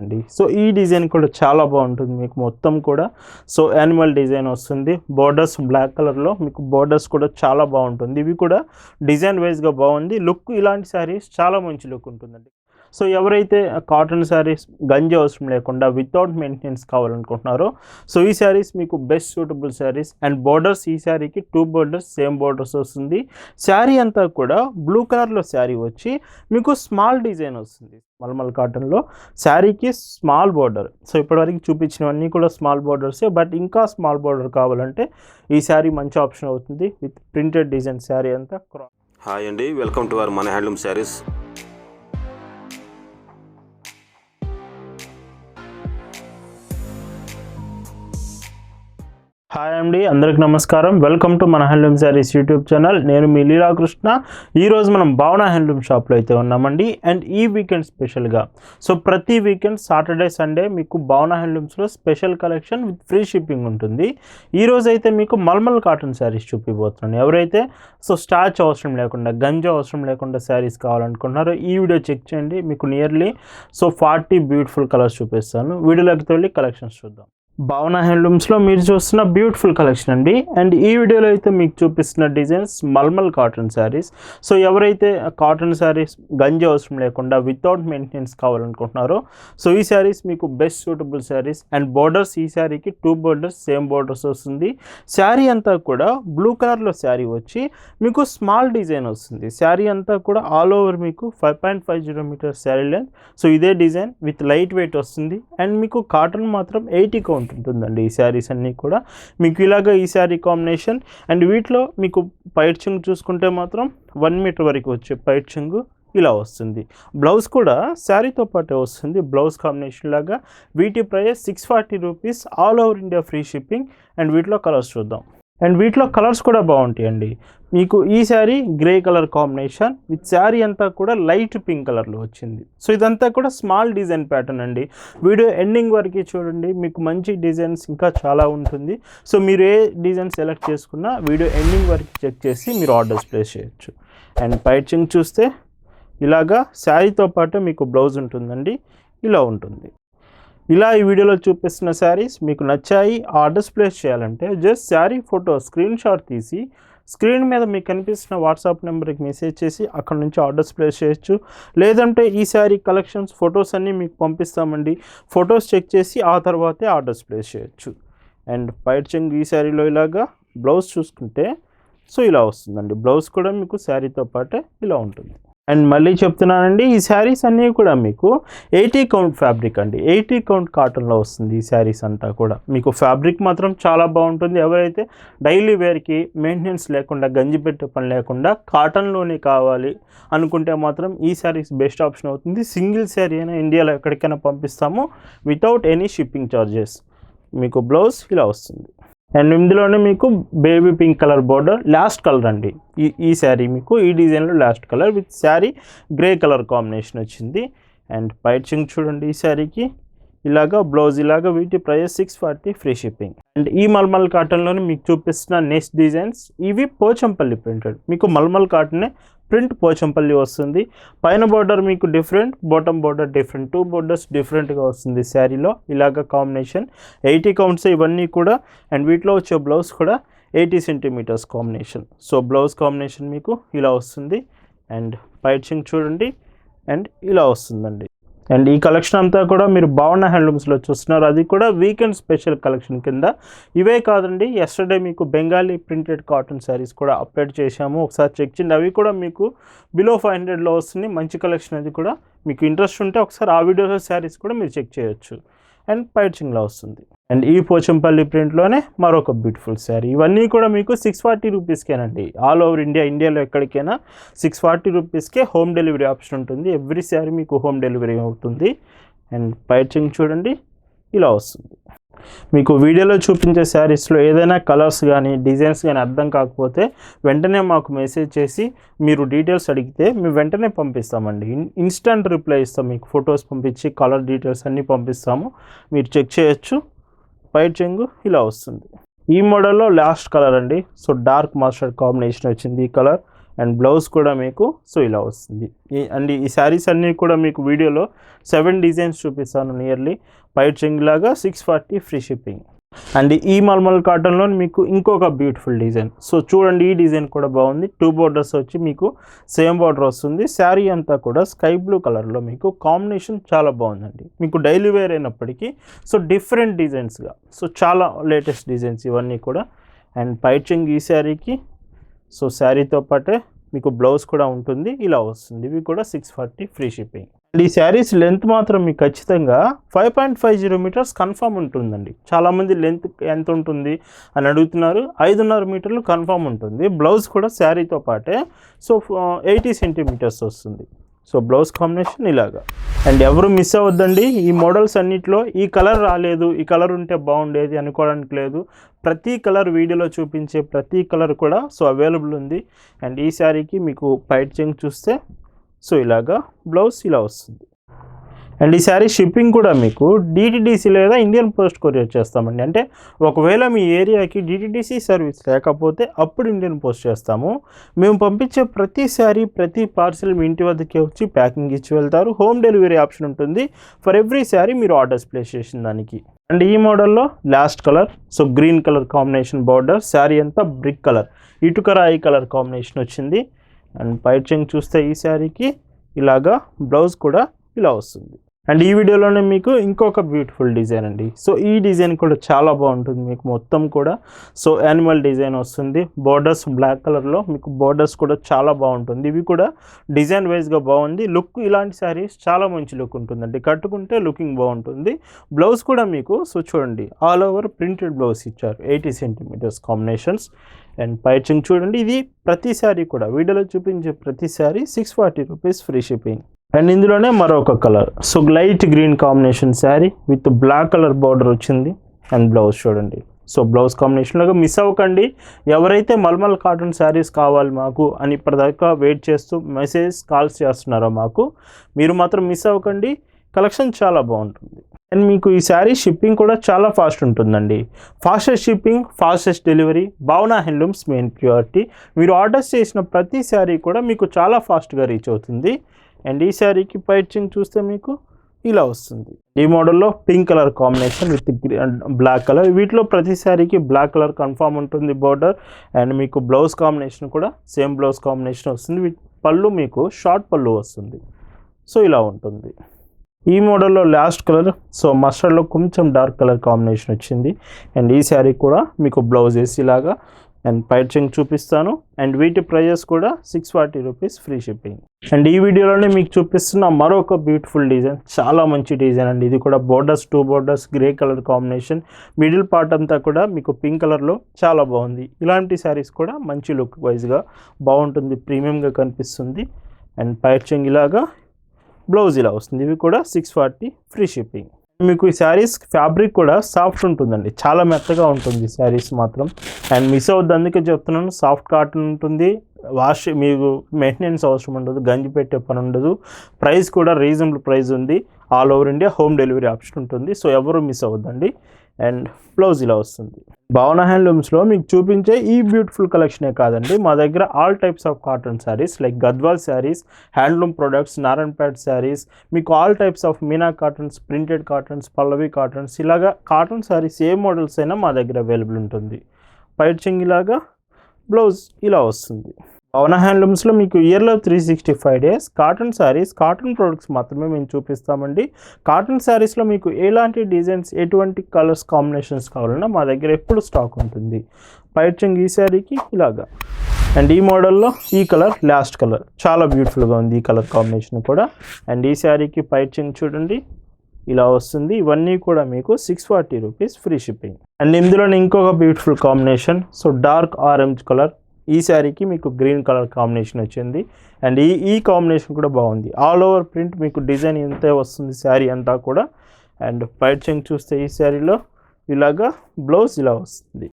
అండి. సో ఈ డిజైన్ కూడా చాలా బాగుంటుంది మీకు మొత్తం కూడా. సో యానిమల్ డిజైన్ వస్తుంది. బోర్డర్స్ బ్లాక్ కలర్లో మీకు బోర్డర్స్ కూడా చాలా బాగుంటుంది. ఇవి కూడా డిజైన్ వైజ్గా బాగుంది. లుక్ ఇలాంటి శారీస్ చాలా మంచి లుక్ ఉంటుందండి. సో ఎవరైతే కాటన్ శారీస్ గంజి అవసరం లేకుండా వితౌట్ మెయింటెనెన్స్ కావాలనుకుంటున్నారో సో ఈ శారీస్ మీకు best suitable saris and borders ఈ శారీకి టూ బోర్డర్స్ సేమ్ బోర్డర్స్ వస్తుంది. శారీ అంతా కూడా బ్లూ కలర్లో శారీ వచ్చి మీకు స్మాల్ డిజైన్ వస్తుంది. మల్మల్ కాటన్లో శారీకి స్మాల్ బోర్డర్ సో ఇప్పటివరకు చూపించినవన్నీ కూడా స్మాల్ బోర్డర్సే బట్ ఇంకా స్మాల్ బోర్డర్ కావాలంటే ఈ శారీ మంచి ఆప్షన్ అవుతుంది. విత్ ప్రింటెడ్ డిజైన్ శారీ అంతా. క్రా హాయ్ అండి వెల్కమ్ టు అవర్ మన హ్యాండ్లూమ్ శారీస్ హాయ్ అండి అందరికి నమస్కారం. వెల్కమ్ టు మన హ్యాండ్లూమ్ శారీస్ యూట్యూబ్ ఛానల్ నేను మీ లీలాకృష్ణ ఈరోజు మనం భావన హ్యాండ్లూమ్ షాప్లో అయితే ఉన్నామండి. అండ్ ఈ వీకెండ్ స్పెషల్గా సో ప్రతి వీకెండ్ సాటర్డే సండే మీకు Bhavana హ్యాండ్లూమ్స్లో special collection with free shipping ఉంటుంది. ఈరోజు అయితే మీకు మల్మల్ కాటన్ శారీస్ చూపిపోతున్నాను ఎవరైతే సో స్టాచ్ అవసరం లేకుండా గంజ అవసరం లేకుండా శారీస్ కావాలనుకుంటున్నారో ఈ వీడియో చెక్ చేయండి. మీకు nearly so forty beautiful colours చూపిస్తాను. వీడియోలోకి వెళ్ళి కలెక్షన్స్ చూద్దాం. భావన హ్యాండ్లూమ్స్లో మీరు చూస్తున్న బ్యూటిఫుల్ కలెక్షన్ అండి. అండ్ ఈ వీడియోలో అయితే మీకు చూపిస్తున్న designs malmal cotton saris so ఎవరైతే కాటన్ శారీస్ గంజి అవసరం లేకుండా వితౌట్ మెయింటెనెన్స్ కావాలనుకుంటున్నారో సో ఈ శారీస్ మీకు best suitable saris and borders ఈ శారీకి టూ బోర్డర్స్ సేమ్ బోర్డర్స్ వస్తుంది. శారీ అంతా కూడా బ్లూ కలర్లో శారీ వచ్చి మీకు స్మాల్ డిజైన్ వస్తుంది. శారీ అంతా కూడా ఆల్ ఓవర్ మీకు five point five zero metre sari length so ఇదే డిజైన్ విత్ లైట్ వెయిట్ వస్తుంది. అండ్ మీకు కాటన్ మాత్రం ఎయిటీ కౌంట్ ఉంటుందండి ఈ శారీస్ అన్నీ కూడా. మీకు ఇలాగ ఈ శారీ కాంబినేషన్ అండ్ వీటిలో మీకు పైర్చింగ్ చూసుకుంటే మాత్రం వన్ మీటర్ వరకు వచ్చే పైర్చింగు ఇలా వస్తుంది. బ్లౌజ్ కూడా శారీతో పాటే వస్తుంది. బ్లౌజ్ కాంబినేషన్ లాగా వీటి price six forty rupees all over India free shipping and వీటిలో కలర్స్ చూద్దాం. అండ్ వీటిలో కలర్స్ కూడా బాగుంటాయండి. మీకు ఈ sari grey colour combination with sari అంతా కూడా లైట్ పింక్ కలర్లో వచ్చింది. సో ఇదంతా కూడా స్మాల్ డిజైన్ ప్యాటర్న్ అండి. వీడియో ఎండింగ్ వరకు చూడండి. మీకు మంచి డిజైన్స్ ఇంకా చాలా ఉంటుంది. సో మీరు ఏ డిజైన్ సెలెక్ట్ చేసుకున్నా వీడియో ఎండింగ్ వరకు చెక్ చేసి మీరు ఆర్డర్స్ ప్లేస్ చేయొచ్చు. అండ్ పైచింగ్ చూస్తే ఇలాగా శారీతో పాటు మీకు బ్లౌజ్ ఉంటుందండి. ఇలా ఉంటుంది. ఇలా ఈ వీడియోలో చూపిస్తున్న శారీస్ మీకు నచ్చాయి ఆర్డర్స్ ప్లేస్ చేయాలంటే just sari photo screenshot తీసి స్క్రీన్ మీద మీకు కనిపిస్తున్న వాట్సాప్ నెంబర్కి మెసేజ్ చేసి అక్కడ నుంచి ఆర్డర్స్ ప్లేస్ చేయొచ్చు. లేదంటే ఈ శారీ కలెక్షన్స్ ఫొటోస్ అన్నీ మీకు పంపిస్తామండి. ఫొటోస్ చెక్ చేసి ఆ తర్వాతే ఆర్డర్స్ ప్లేస్ చేయొచ్చు. అండ్ పైట్ చెంగ్ ఈ శారీలో ఇలాగా బ్లౌజ్ చూసుకుంటే సో ఇలా వస్తుందండి. బ్లౌజ్ కూడా మీకు శారీతో పాటే ఇలా ఉంటుంది. అండ్ మళ్ళీ చెప్తున్నానండి ఈ శారీస్ అన్నీ కూడా మీకు ఎయిటీ కౌంట్ ఫ్యాబ్రిక్ అండి. ఎయిటీ కౌంట్ కాటన్లో వస్తుంది ఈ శారీస్ అంతా కూడా. మీకు ఫ్యాబ్రిక్ మాత్రం చాలా బాగుంటుంది. ఎవరైతే డైలీ వేర్కి మెయింటెనెన్స్ లేకుండా గంజి పెట్టే పని లేకుండా కాటన్లోనే కావాలి అనుకుంటే మాత్రం ఈ శారీస్ బెస్ట్ ఆప్షన్ అవుతుంది. సింగిల్ శారీ అయినా ఇండియాలో ఎక్కడికైనా పంపిస్తాము. Without any shipping charges. మీకు బ్లౌజ్ ఇలా వస్తుంది. అండ్ ఇందులోనే మీకు baby pink colour border last colour అండి. ఈ ఈ శారీ మీకు ఈ డిజైన్లో last colour with sari grey colour combination వచ్చింది. అండ్ పైచింగ్ చూడండి ఈ శారీకి. ఇలాగా బ్లౌజ్ ఇలాగా వీటి price six forty free shipping. And ఈ మల్మల్ కాటన్లోనే మీకు చూపిస్తున్న నెక్స్ట్ డిజైన్స్ ఇవి పోచంపల్లి ప్రింటెడ్. మీకు మల్మల్ కాటనే ప్రింట్ పోచంపల్లి వస్తుంది. పైన బోర్డర్ మీకు different bottom border different two borders డిఫరెంట్గా వస్తుంది శారీలో. ఇలాగ కాంబినేషన్ ఎయిటీ కౌంట్స్ ఇవన్నీ కూడా అండ్ వీటిలో వచ్చే బ్లౌజ్ కూడా eighty centimetres combination so blouse combination మీకు ఇలా వస్తుంది. అండ్ పైచింగ్ చూడండి. అండ్ ఇలా వస్తుందండి. అండ్ ఈ కలెక్షన్ అంతా కూడా మీరు భావన హ్యాండ్లూమ్స్లో చూస్తున్నారు. అది కూడా వీకెండ్ స్పెషల్ కలెక్షన్ కింద. ఇవే కాదండి ఎస్టర్డే మీకు బెంగాలీ ప్రింటెడ్ కాటన్ శారీస్ కూడా అప్డేట్ చేశాము. ఒకసారి చెక్ చేయండి. అవి కూడా మీకు బిలో ఫైవ్ హండ్రెడ్లో వస్తుంది. మంచి కలెక్షన్ అది కూడా. మీకు ఇంట్రెస్ట్ ఉంటే ఒకసారి ఆ వీడియోలో శారీస్ కూడా మీరు చెక్ చేయొచ్చు. అండ్ పైచింగ్లా వస్తుంది. అండ్ ఈ పోచంపల్లి ప్రింట్లోనే మరొక బ్యూటిఫుల్ శారీ. ఇవన్నీ కూడా మీకు సిక్స్ ఫార్టీ రూపీస్కేనండి. ఆల్ ఓవర్ ఇండియా ఇండియాలో ఎక్కడికైనా సిక్స్ ఫార్టీ రూపీస్కే హోమ్ డెలివరీ ఆప్షన్ ఉంటుంది. ఎవ్రీ శారీ మీకు హోమ్ డెలివరీ అవుతుంది. అండ్ పైచింగ్ చూడండి. ఇలా వస్తుంది. మీకు వీడియోలో చూపించే శారీస్లో ఏదైనా కలర్స్ కానీ డిజైన్స్ కానీ అర్థం కాకపోతే వెంటనే మాకు మెసేజ్ చేసి మీరు డీటెయిల్స్ అడిగితే మేము వెంటనే పంపిస్తామండి. ఇన్స్టంట్ రిప్లై ఇస్తాం మీకు. ఫొటోస్ పంపించి కలర్ డీటెయిల్స్ అన్నీ పంపిస్తాము. మీరు చెక్ చేయొచ్చు. వైట్ చెంగు ఇలా వస్తుంది. ఈ మోడల్లో లాస్ట్ కలర్ అండి. సో డార్క్ మాస్టర్డ్ కాంబినేషన్ వచ్చింది ఈ కలర్. అండ్ బ్లౌజ్ కూడా మీకు సో ఇలా వస్తుంది. ఈ అండ్ ఈ శారీస్ అన్నీ కూడా మీకు వీడియోలో సెవెన్ డిజైన్స్ చూపిస్తాను నియర్లీ. పైట్ చెంగ్ లాగా six forty free shipping. And ఈ మల్మల్ కాటన్లో మీకు ఇంకొక బ్యూటిఫుల్ డిజైన్. సో చూడండి ఈ డిజైన్ కూడా బాగుంది. టూ బోర్డర్స్ వచ్చి మీకు సేమ్ బార్డర్ వస్తుంది. శారీ అంతా కూడా స్కై బ్లూ కలర్లో మీకు కాంబినేషన్ చాలా బాగుందండి. మీకు డైలీ వేర్ అయినప్పటికీ సో డిఫరెంట్ డిజైన్స్గా. సో చాలా లేటెస్ట్ డిజైన్స్ ఇవన్నీ కూడా. అండ్ పైచింగ్ ఈ శారీకి సో శారీతో పాటే మీకు బ్లౌజ్ కూడా ఉంటుంది ఇలా వస్తుంది. ఇవి కూడా six forty free shipping and ఈ శారీస్ లెంత్ మాత్రం మీకు ఖచ్చితంగా five point five zero metres confirm ఉంటుందండి. చాలామంది లెంత్ ఎంత ఉంటుంది అని అడుగుతున్నారు ఐదున్నర మీటర్లు కన్ఫామ్ ఉంటుంది. బ్లౌజ్ కూడా శారీతో పాటే సో ఎయిటీ సెంటీమీటర్స్ వస్తుంది. సో బ్లౌజ్ కాంబినేషన్ ఇలాగా. అండ్ ఎవరు మిస్ అవ్వద్దండి ఈ మోడల్స్ అన్నిట్లో ఈ కలర్ రాలేదు ఈ కలర్ ఉంటే బాగుండేది అనుకోవడానికి లేదు. ప్రతి కలర్ వీడియోలో చూపించే ప్రతి కలర్ కూడా సో అవైలబుల్ ఉంది. అండ్ ఈ శారీకి మీకు పైట్ చెంగ్ చూస్తే సో ఇలాగా బ్లౌజ్ ఇలా వస్తుంది. అండ్ ఈ శారీ షిప్పింగ్ కూడా మీకు డిటిడిసి లేదా ఇండియన్ పోస్ట్ కొరియర్ చేస్తామండి. అంటే ఒకవేళ మీ ఏరియాకి డిటిడిసి సర్వీస్ లేకపోతే అప్పుడు ఇండియన్ పోస్ట్ చేస్తాము. మేము పంపించే ప్రతి శారీ ప్రతి పార్సిల్ మీ ఇంటి వద్దకే వచ్చి ప్యాకింగ్ ఇచ్చి వెళ్తారు. హోమ్ డెలివరీ ఆప్షన్ ఉంటుంది. ఫర్ ఎవ్రీ శారీ మీరు ఆర్డర్స్ ప్లేస్ చేసిన దానికి. అండ్ ఈ మోడల్లో last colour so green colour combination border sari అంతా బ్రిక్ కలర్ ఇటుక రాయి కలర్ కాంబినేషన్ వచ్చింది. అండ్ పైచింగ్ చూస్తే ఈ శారీకి ఇలాగా బ్లౌజ్ కూడా ఇలా వస్తుంది. అండ్ ఈ వీడియోలోనే మీకు ఇంకొక బ్యూటిఫుల్ డిజైన్ అండి. సో ఈ డిజైన్ కూడా చాలా బాగుంటుంది మీకు మొత్తం కూడా. సో యానిమల్ డిజైన్ వస్తుంది. బోర్డర్స్ బ్లాక్ కలర్లో మీకు బోర్డర్స్ కూడా చాలా బాగుంటుంది. ఇవి కూడా డిజైన్ వైజ్గా బాగుంది. లుక్ ఇలాంటి శారీస్ చాలా మంచి లుక్ ఉంటుందండి. కట్టుకుంటే లుకింగ్ బాగుంటుంది. బ్లౌజ్ కూడా మీకు సో చూడండి ఆల్ ఓవర్ ప్రింటెడ్ బ్లౌజ్ ఇచ్చారు. ఎయిటీ సెంటీమీటర్స్ కాంబినేషన్స్ అండ్ పైచింగ్ చూడండి ఇది ప్రతి శారీ కూడా. వీడియోలో చూపించే ప్రతి sari six forty rupees free shipping and ఇందులోనే మరొక colour. So light green combination sari with black colour border వచ్చింది అండ్ బ్లౌజ్ చూడండి. సో బ్లౌజ్ కాంబినేషన్లో మిస్ అవ్వకండి. ఎవరైతే మల్మల్ కాటన్ శారీస్ కావాలి మాకు అని ఇప్పటిదాకా వెయిట్ చేస్తూ మెసేజ్ కాల్స్ చేస్తున్నారో మాకు మీరు మాత్రం మిస్ అవ్వకండి. కలెక్షన్ చాలా బాగుంటుంది. అండ్ మీకు ఈ శారీ షిప్పింగ్ కూడా చాలా ఫాస్ట్ ఉంటుందండి. Fastest shipping fastest delivery Bhavana handlooms main priority మీరు ఆర్డర్ చేసిన ప్రతి శారీ కూడా మీకు చాలా ఫాస్ట్గా రీచ్ అవుతుంది. అండ్ ఈ శారీకి పైచింగ్ చూస్తే మీకు ఇలా వస్తుంది. ఈ మోడల్లో pink colour combination with black colour వీటిలో ప్రతి శారీకి బ్లాక్ కలర్ కన్ఫామ్ ఉంటుంది బార్డర్ అండ్ మీకు బ్లౌజ్ కాంబినేషన్ కూడా సేమ్ బ్లౌజ్ కాంబినేషన్ వస్తుంది. పళ్ళు మీకు షార్ట్ పళ్ళు వస్తుంది. సో ఇలా ఉంటుంది. ఈ మోడల్లో లాస్ట్ కలర్ సో మస్టర్డ్లో కొంచెం డార్క్ కలర్ కాంబినేషన్ వచ్చింది. అండ్ ఈ శారీ కూడా మీకు బ్లౌజ్ వేసి ఇలాగా అండ్ పైచింగ్ చూపిస్తాను. అండ్ వీటి ప్రైజెస్ కూడా six forty rupees free shipping and ఈ వీడియోలోనే మీకు చూపిస్తున్న మరొక బ్యూటిఫుల్ డిజైన్ చాలా మంచి డిజైన్ అండి. ఇది కూడా borders two borders grey colour combination middle part అంతా కూడా మీకు పింక్ కలర్లో చాలా బాగుంది. ఇలాంటి శారీస్ కూడా మంచి లుక్ వైజ్గా బాగుంటుంది. ప్రీమియంగా కనిపిస్తుంది. అండ్ పైచింగ్ ఇలాగా బ్లౌజ్ ఇలా వస్తుంది. ఇవి కూడా సిక్స్ ఫార్టీ ఫ్రీ షిప్పింగ్ మీకు ఈ శారీస్ ఫ్యాబ్రిక్ కూడా సాఫ్ట్ ఉంటుందండి. చాలా మెత్తగా ఉంటుంది శారీస్ మాత్రం. అండ్ మిస్ అవుద్ది అందుకే చెప్తున్నాను సాఫ్ట్ కాటన్ ఉంటుంది. వాష్ మీకు మెయింటెనెన్స్ అవసరం ఉండదు గంజి పెట్టే పని ఉండదు. ప్రైస్ కూడా రీజనబుల్ ప్రైస్ ఉంది. All over India home delivery option ఉంటుంది. సో ఎవరు మిస్ అవ్వద్దండి. అండ్ బ్లౌజ్ ఇలా వస్తుంది. భావన హ్యాండ్లూమ్స్లో మీకు చూపించే ఈ బ్యూటిఫుల్ కలెక్షనే కాదండి. మా దగ్గర all types of cotton saris like Gadwal saris handloom products Narayanpet saris మీకు all types of Meena cottons printed cottons Pallavi cottons ఇలాగా కాటన్ శారీస్ ఏ మోడల్స్ అయినా మా దగ్గర అవైలబుల్ ఉంటుంది. పైట్ ఇలాగా బ్లౌజ్ ఇలా వస్తుంది. పవన హ్యాండ్లూమ్స్లో మీకు ఇయర్లో three sixty five days cotton saris cotton products మాత్రమే మేము చూపిస్తామండి. కాటన్ శారీస్లో మీకు ఎలాంటి డిజైన్స్ ఎటువంటి కలర్స్ కాంబినేషన్స్ కావాలన్నా మా దగ్గర ఎప్పుడు స్టాక్ ఉంటుంది. పైచింగ్ ఈ శారీకి ఇలాగా. అండ్ ఈ మోడల్లో ఈ కలర్ లాస్ట్ కలర్ చాలా బ్యూటిఫుల్గా ఉంది ఈ కలర్ కాంబినేషన్ కూడా. అండ్ ఈ శారీకి పైచింగ్ చూడండి. ఇలా వస్తుంది. ఇవన్నీ కూడా మీకు six forty rupees free shipping and ఇందులోనే ఇంకొక beautiful combination so dark orange colour ఈ శారీకి మీకు గ్రీన్ కలర్ కాంబినేషన్ వచ్చింది. అండ్ ఈ ఈ కాంబినేషన్ కూడా బాగుంది. ఆల్ ఓవర్ ప్రింట్ మీకు డిజైన్ ఎంత వస్తుంది శారీ అంతా కూడా. అండ్ పైచింగ్ చూస్తే ఈ శారీలో ఇలాగా బ్లౌజ్ ఇలా వస్తుంది.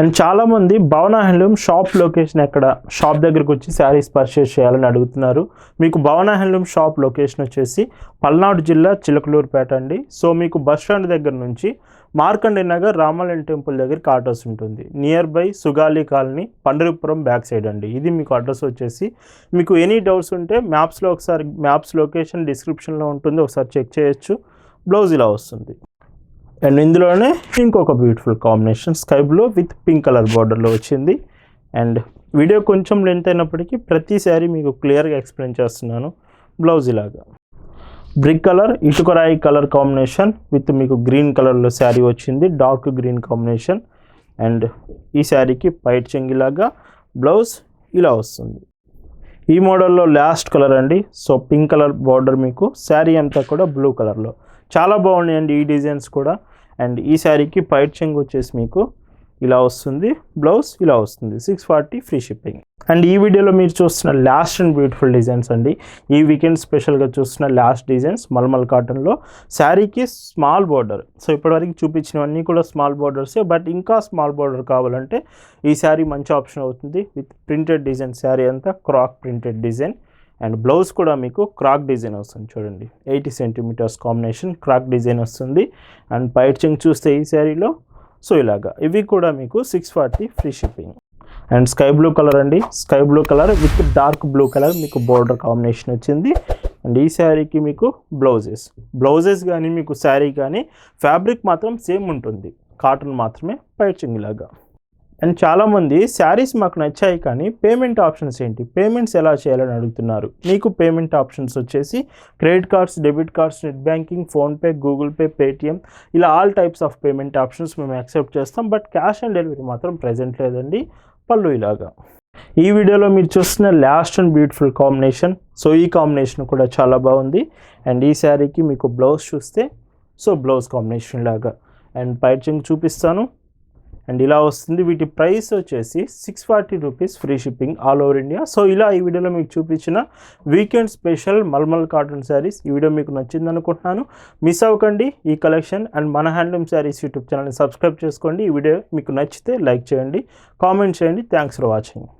అండ్ చాలామంది భవన హ్యాండ్లూమ్ షాప్ లొకేషన్ ఎక్కడ షాప్ దగ్గరకు వచ్చి శారీస్ పర్చేస్ చేయాలని అడుగుతున్నారు. మీకు భవన హ్యాండ్లూమ్ షాప్ లొకేషన్ వచ్చేసి పల్నాడు జిల్లా చిలకలూరుపేట అండి. సో మీకు బస్ స్టాండ్ దగ్గర నుంచి మార్కండే నగర్ రామాలయం టెంపుల్ దగ్గరికి ఆటోస్ ఉంటుంది. Nearby Sugali colony Pandaripuram back side అండి. ఇది మీకు అడ్రస్ వచ్చేసి మీకు ఎనీ డౌట్స్ ఉంటే మ్యాప్స్లో ఒకసారి మ్యాప్స్ లొకేషన్ డిస్క్రిప్షన్లో ఉంటుంది. ఒకసారి చెక్ చేయొచ్చు. బ్లౌజ్ ఇలా వస్తుంది. అండ్ ఇందులోనే ఇంకొక beautiful combination sky blue with pink colour బార్డర్లో వచ్చింది. అండ్ వీడియో కొంచెం లెంత్ అయినప్పటికీ ప్రతిసారి మీకు క్లియర్గా ఎక్స్ప్లెయిన్ చేస్తున్నాను. బ్లౌజ్ ఇలాగా. బ్రిక్ కలర్ ఇటుకరాయి కలర్ కాంబినేషన్ విత్ మీకు గ్రీన్ కలర్లో శారీ వచ్చింది. Dark green combination. అండ్ ఈ శారీకి పైట్ చెంగిలాగా బ్లౌజ్ ఇలా వస్తుంది. ఈ మోడల్లో లాస్ట్ కలర్ అండి. సో పింక్ కలర్ బార్డర్ మీకు. శారీ అంతా కూడా బ్లూ కలర్లో. చాలా బాగున్నాయండి ఈ డిజైన్స్ కూడా. అండ్ ఈ శారీకి పైట్ చెంగు వచ్చేసి మీకు ఇలా వస్తుంది బ్లౌజ్ ఇలా వస్తుంది. Six forty free shipping and ఈ వీడియోలో మీరు చూస్తున్న లాస్ట్ అండ్ బ్యూటిఫుల్ డిజైన్స్ అండి. ఈ వీకెండ్ స్పెషల్గా చూస్తున్న లాస్ట్ డిజైన్స్ మల్మల్ కాటన్లో శారీకి స్మాల్ బార్డర్ సో ఇప్పటివరకు చూపించినవన్నీ కూడా స్మాల్ బార్డర్సే బట్ ఇంకా స్మాల్ బార్డర్ కావాలంటే ఈ శారీ మంచి ఆప్షన్ అవుతుంది. విత్ ప్రింటెడ్ డిజైన్ శారీ అంతా crack printed design and blouse కూడా మీకు క్రాక్ డిజైన్ వస్తుంది. చూడండి. Eighty centimetres combination crack design వస్తుంది. అండ్ పైట్ చూస్తే ఈ శారీలో సో ఇలాగా. ఇవి కూడా మీకు six forty free shipping and sky blue colour అండి. Sky blue colour with dark blue colour మీకు బోర్డర్ కాంబినేషన్ వచ్చింది. అండ్ ఈ శారీకి మీకు బ్లౌజెస్ బ్లౌజెస్ కానీ మీకు శారీ కానీ ఫ్యాబ్రిక్ మాత్రం సేమ్ ఉంటుంది. కాటన్ మాత్రమే పైచింగ్ లాగా. అండ్ చాలామంది శారీస్ మాకు నచ్చాయి కానీ పేమెంట్ ఆప్షన్స్ ఏంటి? పేమెంట్స్ ఎలా చేయాలని అడుగుతున్నారు? మీకు పేమెంట్ ఆప్షన్స్ వచ్చేసి credit cards debit cards net banking PhonePe Google Pay Paytm ఇలా all types of payment options మేము యాక్సెప్ట్ చేస్తాం. బట్ క్యాష్ ఆన్ డెలివరీ మాత్రం ప్రజెంట్ లేదండి. పళ్ళు ఇలాగా. ఈ వీడియోలో మీరు చూస్తున్న last and beautiful combination. So ఈ కాంబినేషన్ కూడా చాలా బాగుంది. అండ్ ఈ శారీకి మీకు బ్లౌజ్ చూస్తే సో బ్లౌజ్ కాంబినేషన్ లాగా. అండ్ పైచింగ్ చూపిస్తాను. అండ్ ఇలా వస్తుంది. వీటి ప్రైస్ వచ్చేసి six forty rupees free shipping all over India so ఇలా ఈ వీడియోలో మీకు చూపించిన weekend special malmal cotton saris ఈ వీడియో మీకు నచ్చింది అనుకుంటున్నాను. మిస్ అవ్వకండి ఈ కలెక్షన్ అండ్ మన హ్యాండ్లూమ్ శారీస్ యూట్యూబ్ ఛానల్ని సబ్స్క్రైబ్ చేసుకోండి. ఈ వీడియో మీకు నచ్చితే లైక్ చేయండి కామెంట్ చేయండి. Thanks for watching